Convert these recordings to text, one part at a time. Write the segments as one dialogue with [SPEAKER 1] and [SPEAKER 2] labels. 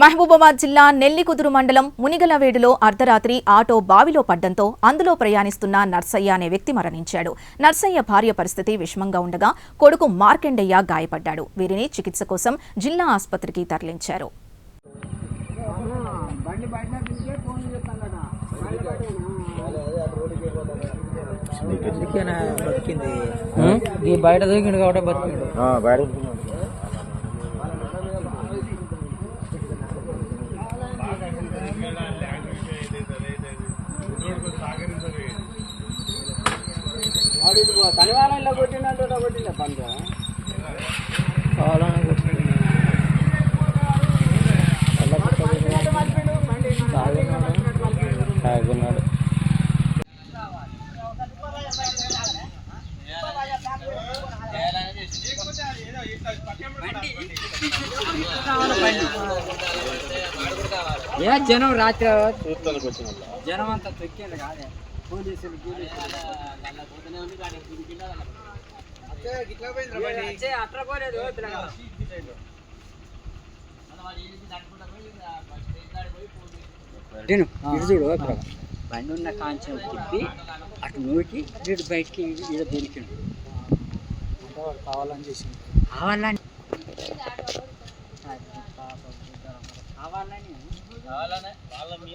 [SPEAKER 1] మహబూబాబాద్ జిల్లా నెల్లికుదురు మండలం మునిగలవేడులో అర్ధరాత్రి ఆటో బావిలో పడ్డంతో అందులో ప్రయాణిస్తున్న నర్సయ్య అనే వ్యక్తి మరణించాడు. నర్సయ్య భార్య పరిస్థితి విషమంగా ఉండగా కొడుకు మార్కెండయ్య గాయపడ్డాడు. వీరిని చికిత్స కోసం జిల్లా ఆసుపత్రికి తరలించారు.
[SPEAKER 2] అందుకేనా బతికింది? ఈ బయట కొట్టిండు. తాగున్నాడు ఏ జనం రాత్రి జనం అంతా తొక్కిండు కాదే. పోలీసులు చూడు. బండి ఉన్న కాంచెం తిప్పి అటు నూకి వీడు బయటికి ఈడ దొరికిండు. కావాలని చేసింది కావాలని. కావాలని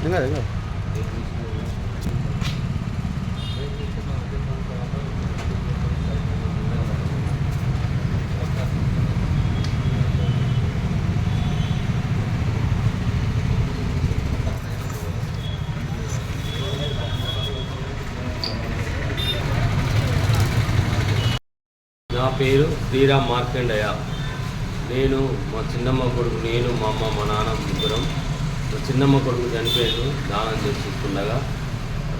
[SPEAKER 3] నా పేరు శ్రీరామ్ మార్కండయ్య నేను మా చిన్నమ్మ కొడుకు నేను మా అమ్మ మా నాన్న ముగ్గురం చిన్నమ్మ కొడుకు చనిపోయాడు దానం చేసుకుంటుండగా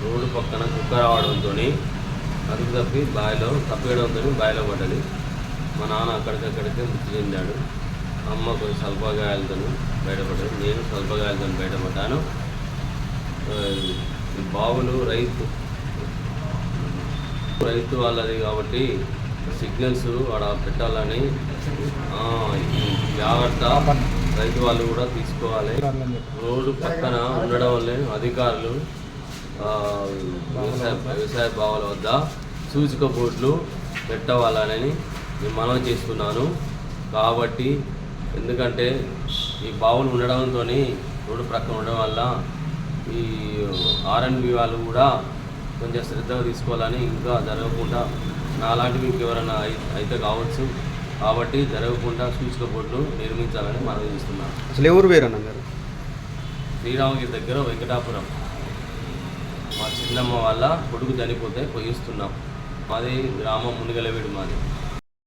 [SPEAKER 3] రోడ్డు పక్కన కుక్క రావడంతో అదుపు తప్పి బావిలో తప్పేయడంతో బావిలో పడ్డది. మా నాన్న అక్కడికక్కడికే మృతి చెందాడు. అమ్మ కొంచెం స్వల్పగాయాలతో బయటపడ్డాడు నేను స్వల్పగాయాలతో బయటపడ్డాను. బావులు రైతు రైతు వాళ్ళది కాబట్టి సిగ్నల్స్ ఆడ పెట్టాలని జాగ్రత్త. రైతు వాళ్ళు కూడా తీసుకోవాలి. రోడ్డు పక్కన ఉండడం వల్లే అధికారులు వ్యవసాయ వ్యవసాయ భావాల వద్ద సూచిక బోర్డులు పెట్టవాలని నేను మనవి చేస్తున్నాను. కాబట్టి ఎందుకంటే ఈ బావులు ఉండడంతో రోడ్డు ప్రక్కన ఉండడం వల్ల ఈ ఆర్ఎన్బి వాళ్ళు కూడా కొంచెం శ్రద్ధగా తీసుకోవాలని ఇంకా జరగకుండా నాలాంటివి ఇంకెవరైనా అయితే కావచ్చు. కాబట్టి జరగకుండా సూచిక బోర్డులు నిర్మించాలని మనం చేస్తున్నాం
[SPEAKER 4] అసలు ఎవరు వేరు అన్న గారు?
[SPEAKER 3] శ్రీరామగిరి దగ్గర వెంకటాపురం. మా చిన్నమ్మ వాళ్ళ కొడుకు చనిపోతే పోయిస్తున్నాం. మాది గ్రామం మునిగలవీడు మాది.